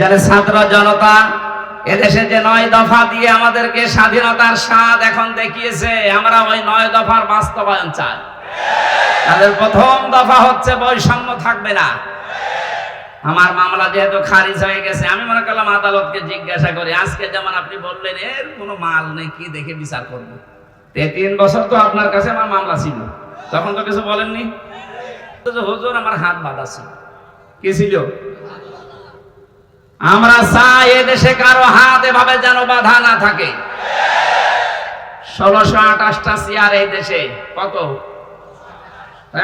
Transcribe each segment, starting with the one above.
জন্য ছাত্র জনতা, এদেশে যে নয় দফা দিয়ে আমাদেরকে স্বাধীনতার স্বাদ এখন দেখিয়েছে, আমরা ওই নয় দফার বাস্তবায়ন চাই। তাদের প্রথম দফা হচ্ছে বৈষম্য থাকবে না। আমার মামলা যেহেতু খারিজ হয়ে গেছে, আমি মনে করলাম আদালতকে জিজ্ঞাসা করি, আজকে যেমন আপনি বললেন, এর কোনো মাল নেই, কি দেখে বিচার করব? তিন বছর তো আপনার কাছে আমার মামলা ছিল, তখন তো কিছু বলেননি? হুজুর, আমার হাত বাঁধা ছিল। কি ছিল? আমরা চাই এদেশে কারও হাত এভাবে যেন বাধা না থাকে। ষোলোশো আঠাশটা চেয়ার এই দেশে। কত?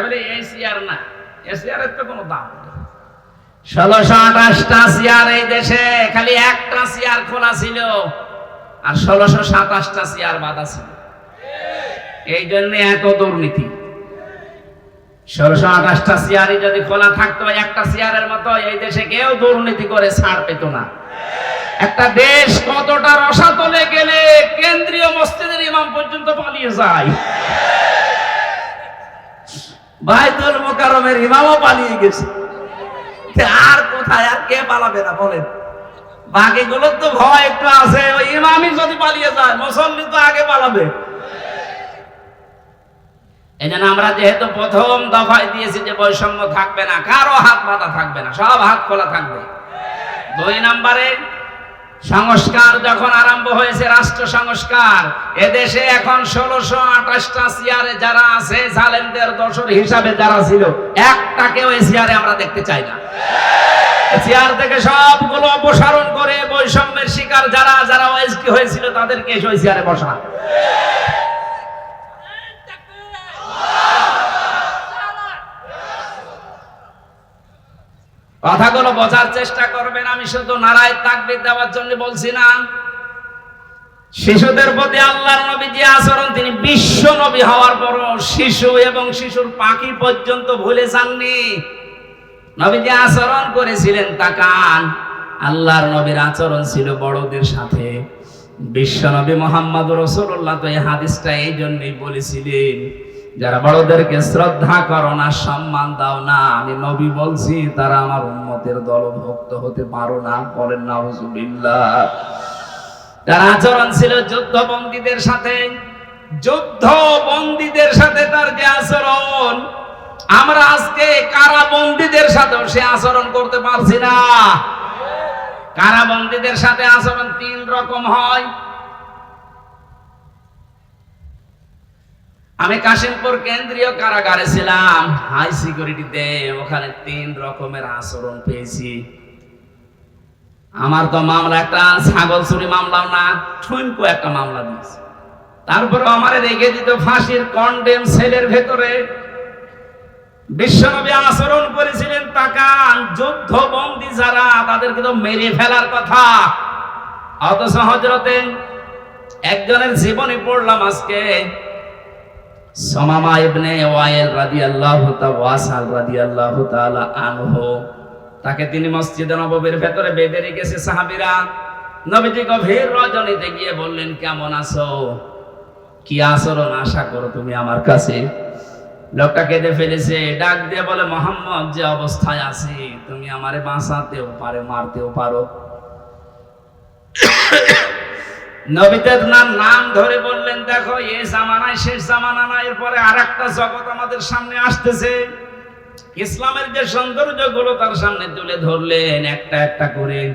বলে এই চেয়ার না এই চেয়ারের তো কোনো দাম ষোলোশো আঠাশটা চেয়ার এই দেশে, খালি একটা চেয়ার খোলা ছিল। আর ষোলোশো সাতাশটা চেয়ার বাঁধা ছিল। এই জন্য এত দুর্নীতি। ষোলোশো আঠাশটা চেয়ারই যদি খোলা থাকতো, একটা চেয়ারের মতো এই দেশে কেউ দুর্নীতি করে ছাড় পেত না। একটা দেশ কতটা রসাতলে গেলে কেন্দ্রীয় মসজিদের ইমাম পর্যন্ত পালিয়ে যায়। বাইতুল মোকারমের ইমামও পালিয়ে গেছে। আর কোথায়, আর কে পালাবে না বলেন? বাকিগুলোর তো ভয় একটু আছে, ওই ইমামই যদি পালিয়ে যায়, মুসল্লি তো আগে পালাবে। এই জন্য আমরা যেহেতু প্রথম দফায় দিয়েছি যে বৈষম্য থাকবে না, কারও হাত বাঁধা থাকবে না, সব হাত খোলা থাকবে। দুই নম্বরে, সংস্কার যখন আরম্ভ হয়েছে, রাষ্ট্র সংস্কার, এদেশে এখন ষোলোশো আঠাশটা চেয়ারে যারা আছে, জালেমদের দশর হিসাবে যারা ছিল, একটাকেও এই চেয়ারে আমরা দেখতে চাই না। চেয়ার থেকে সবগুলো অপসারণ করে বৈষম্যের শিকার যারা যারা ওএসডি হয়েছিল, তাদেরকে ওই চেয়ারে বসা কথাগুলো বোঝার চেষ্টা করবেন, আমি শুধু নারায় তাকবির দেওয়ার জন্য বলছি না। শিশুদের প্রতি আল্লাহর নবী যে আচরণ, তিনি বিশ্ব নবী হওয়ার পর শিশু এবং শিশুর পাখি পর্যন্ত ভুলে যাননি। নবী যে আচরণ করেছিলেন তাকান, আল্লাহর নবীর আচরণ ছিল বড়দের সাথে। বিশ্ব নবী মোহাম্মদ রসুল্লাহ তো এই হাদিসটা এই জন্যই বলেছিলেন যারা বড়দেরকে শ্রদ্ধা করো না, সম্মান দাও না, আমি নবী বলছি, তারা আমার উন্মতের দলভুক্ত হতে পারো না, বলেন নাউজুবিল্লাহ তার আচরণ ছিল যুদ্ধবন্দীদের সাথে যুদ্ধ বন্দীদের সাথে তার যে আচরণ, আমরা আজকে কারাবন্দীদের সাথেও সে আচরণ করতে পারছি না। কারাবন্দীদের সাথে আচরণ তিন রকম হয়। আমি কাশিমপুর কেন্দ্রীয় কারাগারে ছিলাম হাই সিকিউরিটিতে ওখানে তিন রকমের আচরণ পেয়েছি। আমার তো মামলা একটা, ছাগল চুরি মামলাও না, ঠুনকো একটা মামলা দিয়েছে। তারপরে আমারে রেখে দিত ফাঁসির কন্ডেম সেলের ভেতরে। বিশ্বনবী আচরণ করেছিলেন তাকান, যুদ্ধ বন্দী যারা, তাদেরকে তো মেরে ফেলার কথা। অথচ হজরতে একজনের জীবনে পড়লাম আজকে। সমামা ইবনে ওয়াইল রাদিয়াল্লাহু ওয়াসাল রাদিয়াল্লাহু তাআলা আনহু। তাকে তিনি মসজিদে নববীর ভেতরে বেঁধে রেখেছে সাহাবীরা। নবীজি গভীর রজনীতে গিয়ে বললেন, কেমন আছো? কি আচরণ আশা করো তুমি আমার কাছে? লোকটা কেঁদে ফেলেছে, ডাক দিয়ে বলে, মোহাম্মদ, যে অবস্থায় আছি, তুমি আমারে বাঁচাতেও পারে, মারতেও পারো। নবীদের নাম নাম ধরে বললেন, দেখো এই জামানায় শেষ জামানা না। এরপরে আর একটা জগৎ আমাদের সামনে আসতেছে। ইসলামের যে সৌন্দর্যগুলো তার সামনে তুলে ধরলেন, একটা একটা করে।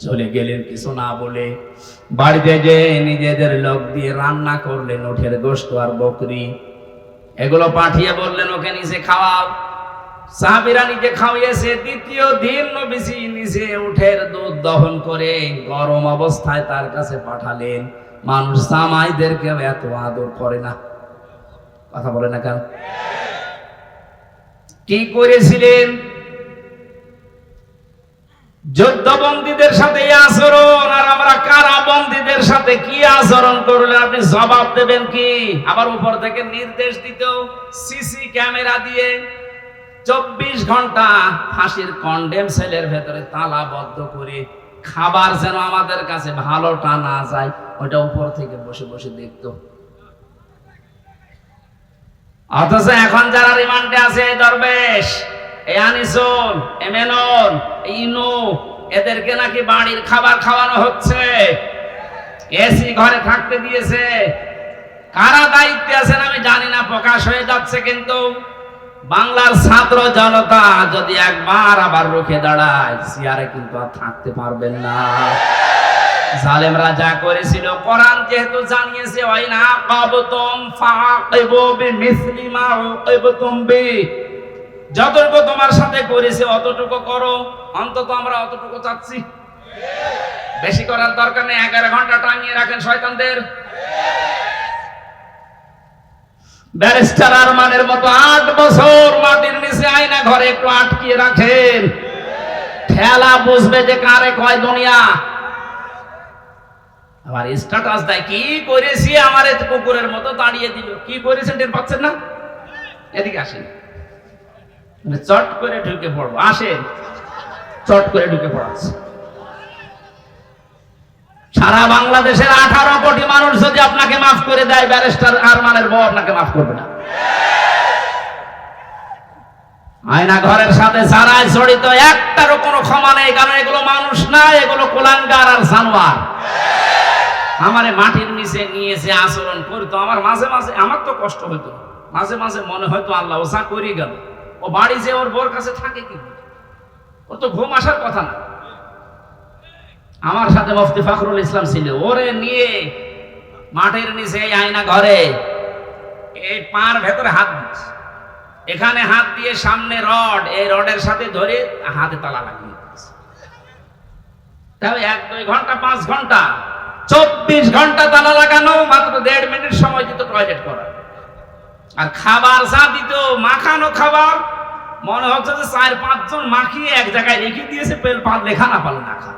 চলে গেলেন কিছু না বলে। বাড়িতে যে নিজেদের লোক দিয়ে রান্না করলেন ওঠের গোস্ত আর বকরি। এগুলো পাঠিয়ে বললেন, ওকে নিচে খাওয়াও। সাহাবিরা নিজে খাওয়িয়েছে দ্বিতীয় দিন নবীজি নিজে উঠের দুধ দহন করে গরম অবস্থায় তার কাছে পাঠালেন। মানুষ সামাইদেরকে এত আদর করে না। কথা বলে না কেন? কি করেছিলেন? যুদ্ধবন্দীদের সাথে আচরণ আর আমরা কারাবন্দীদের সাথে কি আচরণ করলে আপনি জবাব দেবেন কি? আবার উপর থেকে নির্দেশ দিত সিসি ক্যামেরা দিয়ে চব্বিশ ঘণ্টা ফাঁসির কন্ডেম সেলের ভেতরে তালাবদ্ধ করে খাবার যেন আমাদের কাছে ভালোটা না যায় ওটা উপর থেকে বসে বসে দেখতো। অথচ এখন যারা রিমান্ডে আছে দরবেশ, এই আনিসন এমেনন ইনু, এদেরকে নাকি বাড়ির খাবার খাওয়ানো হচ্ছে। এসি ঘরে থাকতে দিয়েছে। কারা দায়িত্বে আছেন আমি জানি না, প্রকাশ হয়ে যাচ্ছে কিন্তু। বাংলার ছাত্র জনতা যদি একবার আবার রুখে দাঁড়ায়, সিয়ারে কিন্তু আর থাকতে পারবেন না। জালেমরা যা করেছিল, কোরআন যেহেতু জানিয়েছে, ওয়াইনা কাবতুম ফাকিবু বিমিসলি মা উকিবতুম বি। যতটুকু তোমার সাথে করেছে, অতটুকু করো। অন্তত আমরা অতটুকু চাচ্ছি। বেশি করার দরকার নেই, এগারো ঘণ্টা টাঙিয়ে রাখেন শয়তানদের। ব্যারিস্টার আরমানের মতো আট বছর মাটির নিচে আয়না ঘরে একটু আটকিয়ে রাখেন। বুঝবে যে কারে কয় দুনিয়া। আবার স্ট্যাটাস দেয়, কি করেছি আমার কুকুরের মতো দাঁড়িয়ে দিল? কি করেছেন, টের পাচ্ছেন না? এদিকে আসেন। মানে চট করে ঢুকে পড়ব। আসেন। চট করে ঢুকে পড়াচ্ছে সারা বাংলাদেশের আঠারো কোটি মানুষ যদি আপনাকে মাফ করে দেয়, ব্যারিস্টার আরমানের বউ আপনাকে মাফ করবে না। আয়না ঘরের সাথে যারা জড়িত, একটারও কোনো ক্ষমা নেই, কারণ এগুলো মানুষ না, এগুলো কোলাঙ্গার আর জানোয়ার। আমারে মাটির নিচে নিয়েছে আচরণ করতো, আমার মাঝে মাঝে, আমার তো কষ্ট হতো মাঝে মাঝে মনে হয়তো আল্লাহ ওসা করি গেল। ও বাড়ি যে ওর বোর কাছে থাকে কি? ওর তো ঘুম আসার কথা না। আমার সাথে মুফতি ফখরুল ইসলাম ছিল। ওরে নিয়ে মাঠের নিচে আয়না ঘরে এই পার ভেতরে হাত এখানে হাত দিয়ে সামনে রড, এই রডের সাথে ধরে হাতে তালা লাগিয়ে তাহলে এক, দুই ঘণ্টা, পাঁচ ঘণ্টা, চব্বিশ ঘণ্টা তালা লাগানো, মাত্র দেড় মিনিট সময় দিত টয়লেট করা আর খাবার যা দিত, মাখানো খাবার, মনে হচ্ছে যে চার পাঁচজন মাখিয়ে এক জায়গায় রেখে দিয়েছে, পেল পাতলে খানা পালে না খা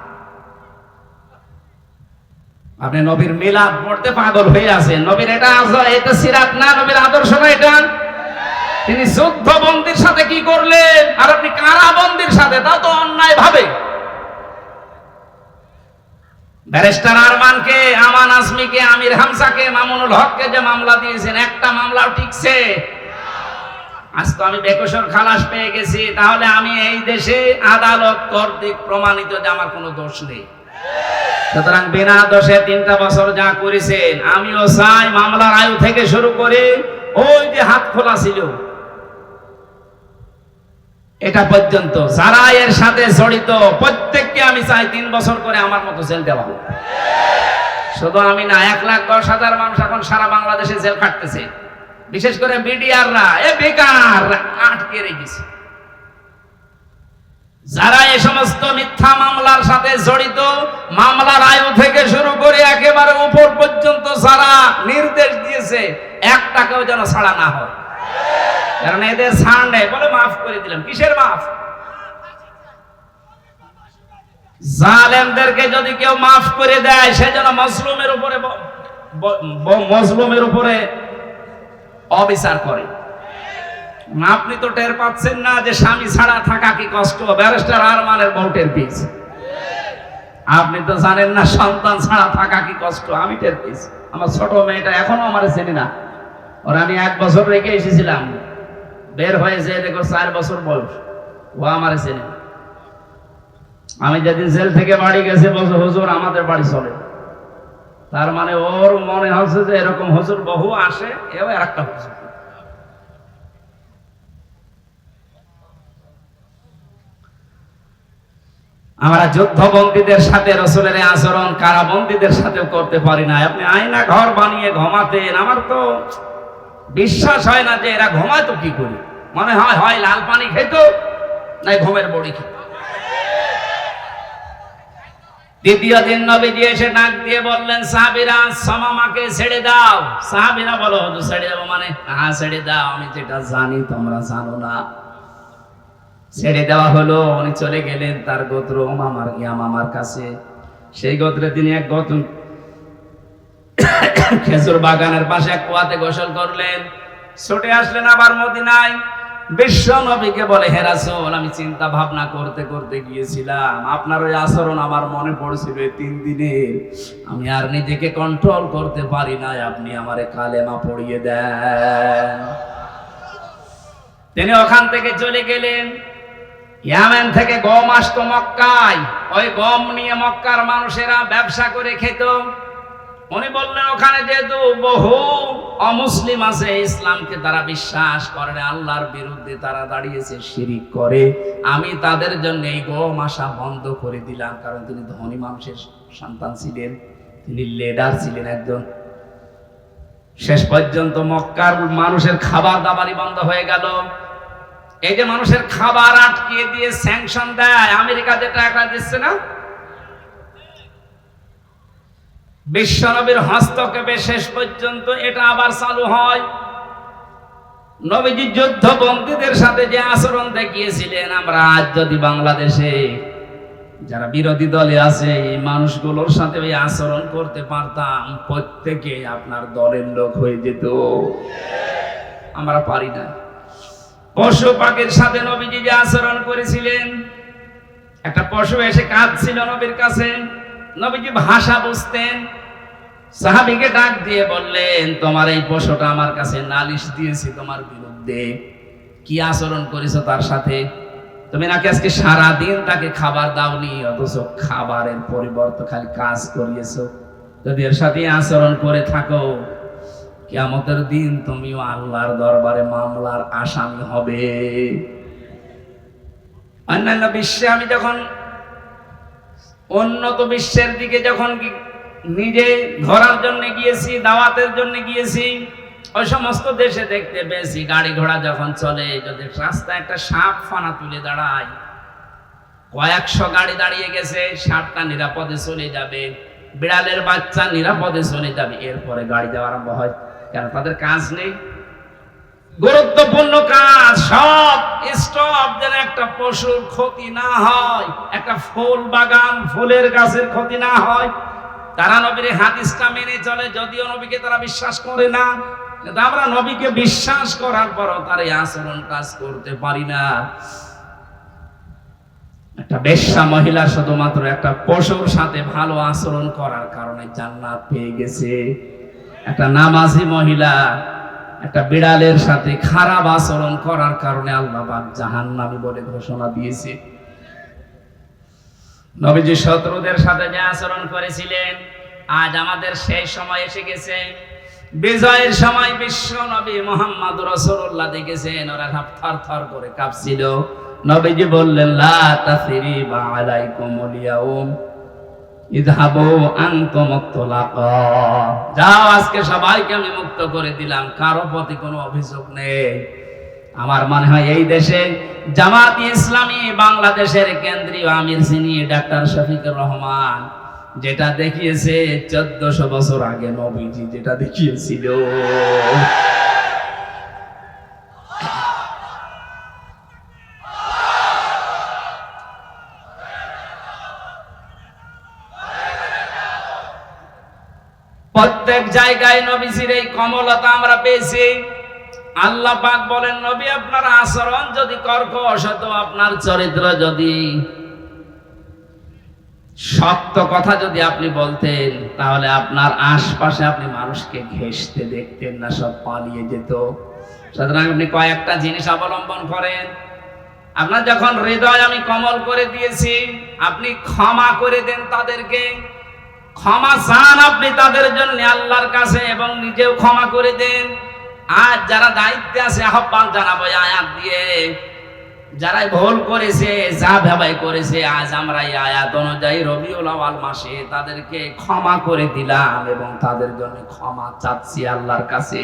আপনি নবীর মিলাদ পড়তে পাগল হয়ে আছেন। নবীর এটা এটা সিরাত না, নবীর আদর্শ না এটা? তিনি যুদ্ধ বন্দির সাথে কি করলেন? আর আপনি কারা বন্দির সাথে? তা তো অন্যায় ভাবে ব্যারিস্টার আরমানকে, আমান আসমিকে আমির হামসাকে, মামুনুল হককে যে মামলা দিয়েছেন, একটা মামলাও টিকছে। আজ তো আমি বেকসর খালাস পেয়ে গেছি। তাহলে আমি এই দেশে আদালত কর্তৃক প্রমাণিত যে আমার কোনো দোষ নেই। সুতরাং বিনা দোষে তিনটা বছর যা করেছেন, আমিও চাই মামলার আয়ু থেকে শুরু করে ওই যে হাত খোলা ছিল, এটা পর্যন্ত। যারা এর সাথে জড়িত, প্রত্যেককে আমি চাই তিন বছর করে আমার মতো জেল দেওয়া শুধু আমি না, এক লাখ দশ হাজার মানুষ এখন সারা বাংলাদেশে জেল খাটতেছে। বিশেষ করে বিডিআররা, এ বেকার, আটকে রেখেছে। যারা এই সমস্ত মিথ্যা মামলার সাথে জড়িত, মামলার আয়ু থেকে শুরু করে একেবারে উপর পর্যন্ত যারা নির্দেশ দিয়েছে এক টাকাও যেন ছাড়া না হয়। কারণ এদের ছাড় নেই বলে মাফ করে দিলাম। কিসের মাফ? জালেমদেরকে যদি কেউ মাফ করে দেয়, সে যেন মজলুমের উপরে মজলুমের উপরে অবিচার করে। আপনি তো টের পাচ্ছেন না যে স্বামী ছাড়া থাকা কি কষ্ট? ব্যারিস্টার আরমানের বউটের পিস। আপনি তো জানেন না, সন্তান ছাড়া থাকা কি কষ্ট? আমি টের পেয়েছি। আমার ছোট মেয়েটা এখনও আমার চেনে না। ওর আমি এক বছর রেখে এসেছিলাম। বের হয়ে যে দেখো, চার বছর বয়স। ও আমার চেনে আমি যেদিন জেল থেকে বাড়ি গেছি, বলছে, হুজুর, আমাদের বাড়ি চলে। তার মানে ওর মনে হচ্ছে যে এরকম হুজুর বহু আসে, এও একটা হুজুর। আমরা যুদ্ধবন্দীদের সাথে রসুলের আচরণ, কারাবন্দীদের সাথেও করতে পারি না আপনি আয়না ঘর বানিয়ে ঘুমাতেন, আমার তো বিশ্বাস হয় না যে এরা ঘুমায় কি করি। মনে হয় হয় লাল পানি খেত, নাই ঘুমের বড়ি খেত। দ্বিতীয় দিন নবীজি এসে ডাক দিয়ে বললেন, সাহাবিরা, সামামাকে ছেড়ে দাও। সাহাবিরা বলো ছেড়ে দেবো মানে? হ্যাঁ ছেড়ে দাও, আমি যেটা জানি তোমরা জানো না। ছেড়ে দেওয়া হলো, উনি চলে গেলেন তার গোত্র মামার, ইয়া মামার কাছে। সেই গোত্রে তিনি এক গোত্র খেজুর বাগানের পাশে এক কুয়াতে গোসল করলেন। ছুটে আসলেন আবার মদিনায়। বিশ্ব নবীকে বলে হেরাসল আমি চিন্তা ভাবনা করতে করতে গিয়েছিলাম। আপনার ওই আচরণ আমার মনে পড়ছিল এই তিন দিনে। আমি আর নিজেকে কন্ট্রোল করতে পারি না আপনি আমারে কালেমা পড়িয়ে দেন। তিনি ওখান থেকে চলে গেলেন। ইয়ামেন থেকে গম আসতো মক্কায়। ওই গম নিয়ে মক্কার মানুষেরা ব্যবসা করে খেত। উনি বললেন ওখানে যেহেতু বহু অমুসলিম আছে ইসলামকে তারা বিশ্বাস করে না, আল্লাহর বিরুদ্ধে তারা দাঁড়িয়েছে শিরিক করে। আমি তাদের জন্য এই গম আসা বন্ধ করে দিলাম কারণ তিনি ধনী মানুষের সন্তান ছিলেন তিনি লেডার ছিলেন একজন। শেষ পর্যন্ত মক্কার মানুষের খাবার দাবারই বন্ধ হয়ে গেল। এই যে মানুষের খাবার আটকিয়ে দিয়ে স্যাংশন দেয়, আমেরিকা যে টাকা দিচ্ছে না? বিশ্বনবীর হস্তক্ষেপে শেষ পর্যন্ত এটা আবার চালু হয়। নবীজি যুদ্ধবন্দীদের সাথে যে আচরণ দেখিয়েছিলেন, আমরা আজ যদি বাংলাদেশে যারা বিরোধী দলে আছে, এই মানুষগুলোর সাথে ওই আচরণ করতে পারতাম, প্রত্যেকে আপনার দলের লোক হয়ে যেত। আমরা পারি না। পশু পাখির সাথে নবীজি যে আচরণ করেছিলেন, একটা পশু এসে কাঁদছিল নবীর কাছে। নবীজি ভাষা বুঝতেন, সাহাবিকে ডাক দিয়ে বললেন, তোমার এই পশুটা আমার কাছে নালিশ দিয়েছি তোমার বিরুদ্ধে। কি আচরণ করেছ তার সাথে? তুমি নাকি আজকে সারা দিন তাকে খাবার দাওনি, অথচ খাবারের পরিবর্তে খালি কাজ করিয়েছো। যদি এর সাথে আচরণ করে থাকো কিয়ামতের দিন তুমিও আল্লাহর দরবারে মামলার আসামি হবে। অন্যান্য বিশ্বে আমি যখন, উন্নত বিশ্বের দিকে যখন নিজে ধরার জন্য গিয়েছি, দাওয়াতের জন্য গিয়েছি, ওই সমস্ত দেশে দেখতে পেয়েছি, গাড়ি ঘোড়া যখন চলে, যদি রাস্তায় একটা সাপ ফানা তুলে দাঁড়ায়, কয়েকশো গাড়ি দাঁড়িয়ে গেছে, সাপটা নিরাপদে চলে যাবে, বিড়ালের বাচ্চা নিরাপদে চলে যাবে, এরপরে গাড়ি যাওয়া আরম্ভ হয়। কেন? তাদের কাজ নেই। গুরুত্বপূর্ণ কাজ, সব স্টপ যেন একটা পশুর ক্ষতি না হয়, একটা ফুল বাগান ফুলের গাছের ক্ষতি না হয়। তারা নবীর হাদিসটা মেনে চলে, যদিও নবীকে তারা বিশ্বাস করে না, কিন্তু আমরা নবীকে বিশ্বাস করার পরও তার এই আচরণ কাজ করতে পারি না। একটা বেশ্যা মহিলা শুধুমাত্র একটা পশুর সাথে ভালো আচরণ করার কারণে জান্নাত পেয়ে গেছে। একটা নামাজি মহিলা একটা বিড়ালের সাথে খারাপ আচরণ করার কারণে আল্লাহ পাক জাহান্নামী বলে ঘোষণা দিয়েছে। নবীজি শত্রুদের সাথে যে আচরণ করেছিলেন, আজ আমাদের সেই সময় এসে গেছে। বিজয়ের সময় বিশ্ব নবী মোহাম্মদ রসুল্লাহ দেখেছেন, ওরা সব থর থর করে কাঁপছিল। নবীজি বললেন, লা তাসরিবা আলাইকুমুল ইয়াউম। আমার মনে হয় এই দেশে ইসলামী বাংলাদেশের কেন্দ্রীয় আমির ডাক্তার শফিকুর রহমান, যেটা দেখিয়েছে চোদ্দশো বছর আগে নবীজি, যেটা দেখিয়েছিল। প্রত্যেক জায়গায় নবীজির এই কমলতা আমরা পেয়েছি। আল্লাহ পাক বলেন, নবী, আপনার আচরণ যদি কর্কশ হতো আপনার চরিত্র যদি সত্য কথা যদি আপনি বলতেন, তাহলে আপনার আশপাশে আপনি মানুষকে ঘেসতে দেখতেন না, সব পালিয়ে যেত। সুতরাং আপনি কয়েকটা জিনিস অবলম্বন করেন। আপনার যখন হৃদয় আমি কমল করে দিয়েছি, আপনি ক্ষমা করে দেন তাদেরকে। ক্ষমা চান আপনি তাদের জন্য আল্লাহর কাছে এবং নিজেও ক্ষমা করে দেন। আর যারা দায়িত্বে আছে, আহ্বান জানাব আয়াত দিয়ে যারা ভুল করেছে, যা ভেবাই করেছে, আজ আমরা এই আয়াত অনুযায়ী রবিউল আওয়াল মাসে তাদেরকে ক্ষমা করে দিলাম এবং তাদের জন্য ক্ষমা চাচ্ছি আল্লাহর কাছে।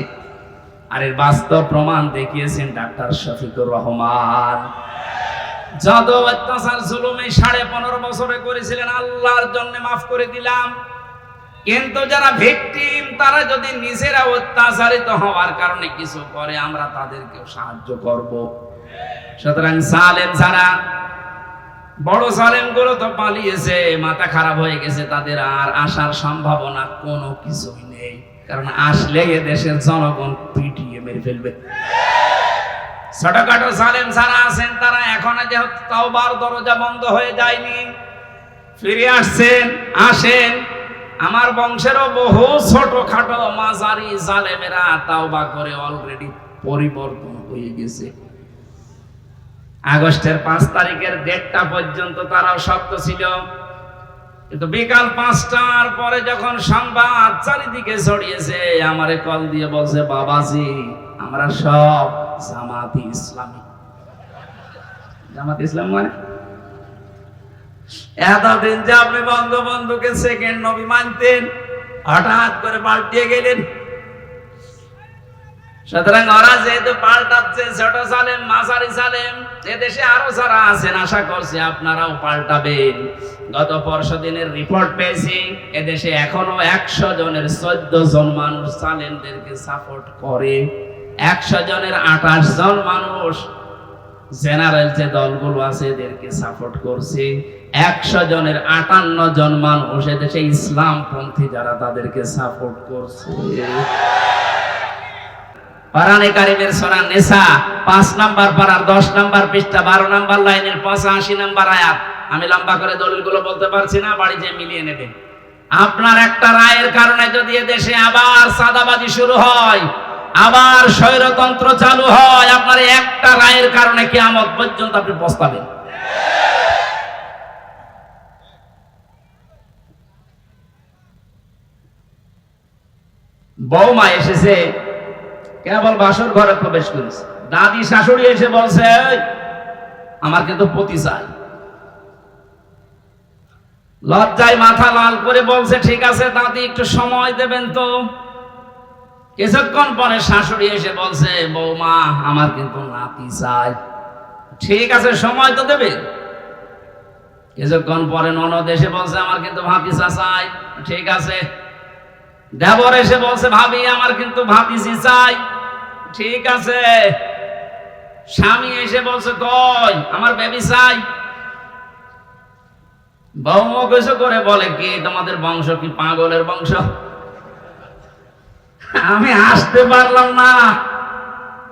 আর এর বাস্তব প্রমাণ দেখিয়েছেন ডাক্তার শফিকুর রহমান। যত অত্যাচার সাড়ে পনেরো বছরে করেছিলেন, আল্লাহর জন্য মাফ করে দিলাম। কিন্তু যারা তারা যদি নিজেরা অত্যাচারিত হওয়ার কারণে কিছু করে, আমরা তাদেরকেও সাহায্য করব। সুতরাং সালেম যারা, বড় সালেমগুলো তো পালিয়েছে, মাথা খারাপ হয়ে গেছে তাদের আর আসার সম্ভাবনা কোনো কিছুই নেই। কারণ আসলে দেশের জনগণ পিটিয়ে মেরে ফেলবে। ছোটখাটো সালেম সারা আছেন, তারা এখন যেহেতু তাওবার দরজা বন্ধ হয়ে যায়নি, ফিরে আসছেন, আসেন। আমার বংশেরও বহু ছোটখাটো মাঝারি জালেমেরা তাওবা করে অলরেডি পরিবর্তন হয়ে গেছে। আগস্টের পাঁচ তারিখের দেড়টা পর্যন্ত তারাও শক্ত ছিল। কিন্তু বিকাল পাঁচটার পরে যখন সংবাদ চারিদিকে ছড়িয়েছে, আমারে কল দিয়ে বলছে, বাবাজি, আমরা সব জামাতি ইসলামী। জামাত ইসলাম মানে? এতদিন যে আপনি বঙ্গবন্ধুকে সেকেন্ড নবী মানতেন, হঠাৎ করে পাল্টিয়ে গেলেন। সুতরাং ওরা যেহেতু পাল্টাচ্ছে, ছোট সালেম মাসারি সালেম, এদেশে আরও যারা আছেন, আশা করছি আপনারাও পাল্টাবেন। গত পরশু দিনের রিপোর্ট পেয়েছি, এদেশে এখনও একশো জনের চোদ্দ জন মানুষ সালেমদেরকে সাপোর্ট করে। একশো জনের আঠাশ জন মানুষ জেনারেল যে দলগুলো আছে এদেরকে সাপোর্ট করছে। একশো জনের আটান্ন জন মানুষ এদেশে ইসলামপন্থী যারা তাদেরকে সাপোর্ট করছে। পারানে কারিমের সোনা নেশা পাঁচ নাম্বার দশ নাম্বার পৃষ্ঠা, বারো নাম্বার লাইনের পঁচাশি নাম্বার আয়াত। আমি লম্বা করে দলিলগুলো বলতে পারছি না, বাড়ি যে মিলিয়ে নেবেন। আপনার একটা রায়ের কারণে যদি দেশে আবার সাদাবাজি শুরু হয় আবার স্বৈরতন্ত্র চালু হয়, আপনার একটা রায়ের কারণে কিয়ামত পর্যন্ত আপনি পস্তাবেন। বৌমা এসেছে, কেবল বাসর ঘরে প্রবেশ করেছে। দাদি শাশুড়ি এসে বলছে আমার কিন্তু পতি চাই। লজ্জায় মাথা লাল করে বলছে, ঠিক আছে দাদি, একটু সময় দেবেন তো। কিছুক্ষণ পরে শাশুড়ি এসে বলছে, বৌমা, আমার কিন্তু নাতি চাই। ঠিক আছে, সময় তো দেবে। কিছুক্ষণ পরে ননদ এসে বলছে, আমার কিন্তু ভাতিসা চাই। ঠিক আছে। দেবর এসে বলছে, ভাবি, আমার কিন্তু ভাতিসি চাই। ঠিক আছে। স্বামী এসে বলছে, কই, আমার বেবি চাই? বৌমা কিছু করে বলে, কি, তোমাদের বংশ কি পাগলের বংশ? আমি আসতে পারলাম না।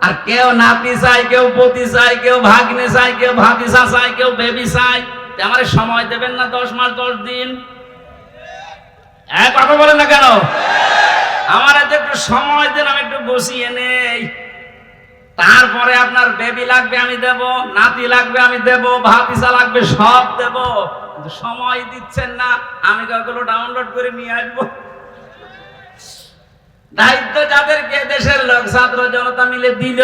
আর কেউ নাতি চাই, কেউ পতি চাই, কেউ ভাগ্নে চাই, কেউ ভাতিসা চাই, কেউ বেবি চাই আমারে সময় দেবেন না দশ মাস, দশ দিন। এক কথা বলেন না কেন? আমার এতে একটু সময় দেন, আমি একটু বসিয়ে নেই। তারপরে আপনার বেবি লাগবে, আমি দেব, নাতি লাগবে, আমি দেব ভাতিসা লাগবে, সব দেব। সময় দিচ্ছেন না, আমি কয়েকগুলো ডাউনলোড করে নিয়ে আসব। দায়িত্ব যাদেরকে, দেশের লোক, ছাত্র জনতা মিলে দিল।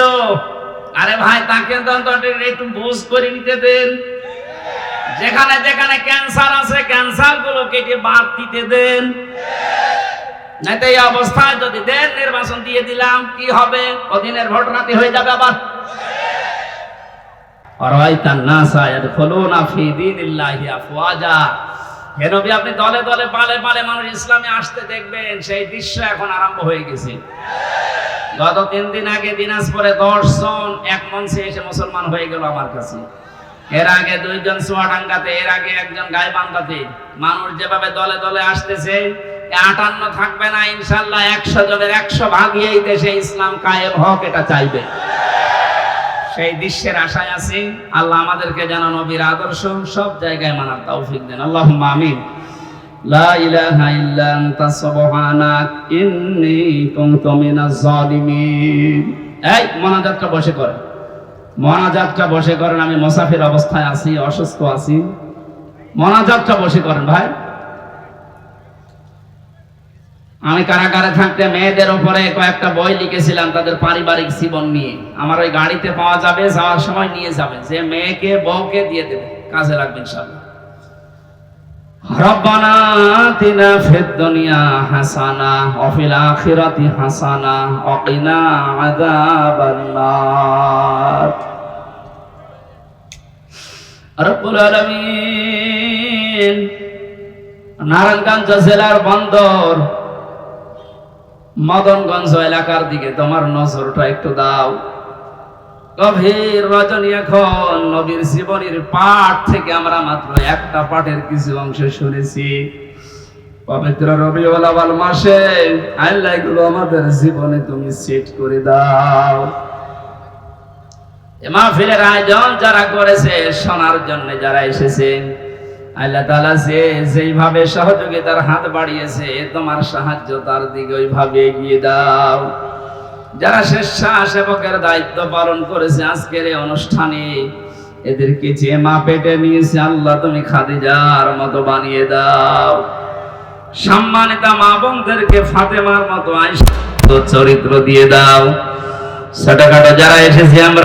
আরে ভাই, তাকে একটু বুঝ করে নিতে দেন। যেখানে যেখানে ক্যান্সার আছে ক্যান্সারগুলো কেটে বাদ দিতে দেন। অবস্থায় যদি দেন, নির্বাচন দিয়ে দিলাম, কি হবে? হয়ে আপনি দলে দলে, পালে পালে মানুষ ইসলামে আসতে দেখবেন, সেই দৃশ্য এখন আরম্ভ হয়ে গেছে। গত তিন দিন আগে দিনাজপুরে দশ জন এক মঞ্চে এসে মুসলমান হয়ে গেল আমার কাছে। এর আগে দুইজন চুয়াডাঙ্গাতে এর আগে একজন গাইবান্ধাতে। মানুষ যেভাবে দলে দলে আসতেছে আটান্ন থাকবে না, ইনশাল্লাহ একশো জনের একশো এই দেশে ইসলাম কায়েম হক, এটা চাইবে। সেই দৃশ্যের আশায় আছি, আল্লাহ আমাদেরকে যেন নবীর আদর্শ সব জায়গায় মানার তৌফিক দেন। আল্লাহ আমিন। লা ইলাহা ইল্লা আনতা সুবহানাক, ইন্নী কুনতু মিনাজ জালিমিন এই মোনাজাতটা বসে করেন। মোনাজাতটা বসে করেন, আমি মুসাফির অবস্থায় আছি, অসুস্থ আছি। মোনাজাতটা বসে করেন ভাই। আমি কারাগারে থাকতে মেয়েদের উপরে কয়েকটা বই লিখেছিলাম তাদের পারিবারিক জীবন নিয়ে। আমার ওই গাড়িতে পাওয়া যাবে, যাওয়ার সময় নিয়ে যাবে। যে মেয়েকে, বউকে দিয়ে দেবে। কাজে লাগবে ইনশাল্লাহ হাসানা নারায়ণগঞ্জ জেলার বন্দর মদনগঞ্জ এলাকার দিকে তোমার নজরটা একটু দাও। গভীর রজনী এখন, নবীর জীবনীর পাঠ থেকে আমরা মাত্র একটা পাঠের কিছু অংশ শুনেছি। পবিত্র রবিউল আওয়াল মাসে, আল্লাহ এগুলো আমাদের জীবনে তুমি সেট করে দাও। মাহফিলের আয়োজন যারা করেছে, শোনার জন্য যারা এসেছেন আল্লাহ তালা যে, যেইভাবে সহযোগিতার হাত বাড়িয়েছে তোমার সাহায্য তার দিকে ওইভাবে এগিয়ে দাও। যারা স্বেচ্ছা সেবকের দায়িত্ব পালন করেছে আজকের এই অনুষ্ঠানে, এদেরকে যে মা পেটে নিয়েছে, আল্লাহ তুমি খাদিজার মতো বানিয়ে দাও। সম্মানিতা মা বোনদেরকে ফাতেমার মতো আইস চরিত্র দিয়ে দাও। ছোটখাটো যারা এসেছে, আমরা